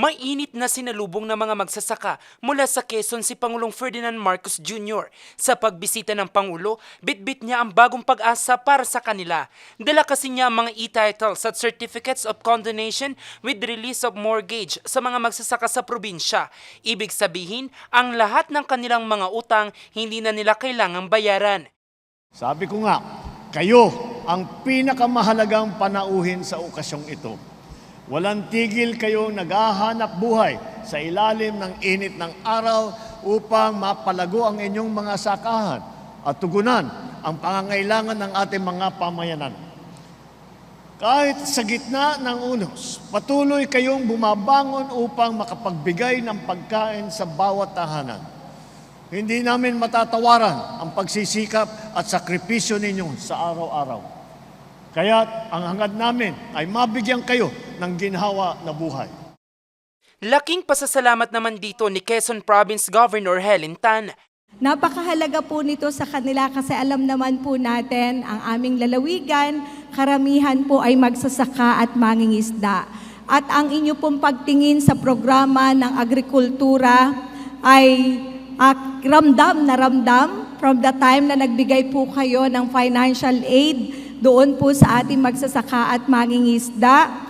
Mainit na sinalubong ng mga magsasaka mula sa Quezon si Pangulong Ferdinand Marcos Jr. Sa pagbisita ng Pangulo, bitbit niya ang bagong pag-asa para sa kanila. Dala kasi niya ang mga e-titles at certificates of condonation with release of mortgage sa mga magsasaka sa probinsya. Ibig sabihin, ang lahat ng kanilang mga utang hindi na nila kailangang bayaran. Sabi ko nga, kayo ang pinakamahalagang panauhin sa okasyong ito. Walang tigil kayong naghahanap buhay sa ilalim ng init ng araw upang mapalago ang inyong mga sakahan at tugunan ang pangangailangan ng ating mga pamayanan. Kahit sa gitna ng unos, patuloy kayong bumabangon upang makapagbigay ng pagkain sa bawat tahanan. Hindi namin matatawaran ang pagsisikap at sakripisyo ninyo sa araw-araw. Kaya ang hangad namin ay mabigyan kayo ng ginhawa na buhay. Laking pasasalamat naman dito ni Quezon Province Governor Helen Tan. Napakahalaga po nito sa kanila kasi alam naman po natin ang aming lalawigan, karamihan po ay magsasaka at mangingisda. At ang inyo pong pagtingin sa programa ng agrikultura ay ah, ramdam na ramdam from the time na nagbigay po kayo ng financial aid doon po sa ating magsasaka at mangingisda.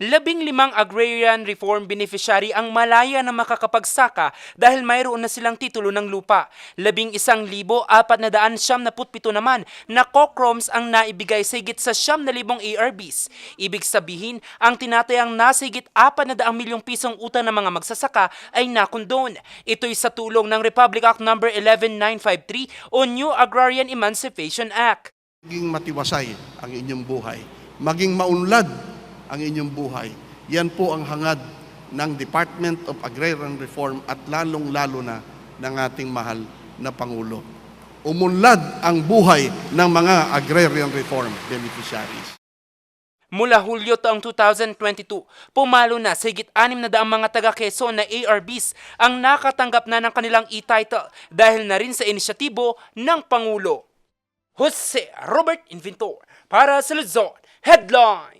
Labing limang agrarian reform beneficiary ang malaya na makakapagsaka dahil mayroon na silang titulo ng lupa. Labing isang libo apat na daan siyam na putpito naman na COCROMs ang naibigay sa higit sa siyam na libong ARBs. Ibig sabihin, ang tinatayang nasa higit apat na daang milyong pisong utang ng mga magsasaka ay nakondon. Ito'y sa tulong ng Republic Act No. 11953 o New Agrarian Emancipation Act. maging matiwasay ang inyong buhay, maging maunlad ang inyong buhay. Yan po ang hangad ng Department of Agrarian Reform at lalong-lalo na ng ating mahal na Pangulo. Umunlad ang buhay ng mga agrarian reform beneficiaries. Mula Hulyo taong 2022, pumalo na sa higit anim na daang mga taga Quezon na ARBs ang nakatanggap na ng kanilang e-title dahil na rin sa inisyatibo ng Pangulo. Jose Robert Inventor para sa Luzon Headlines.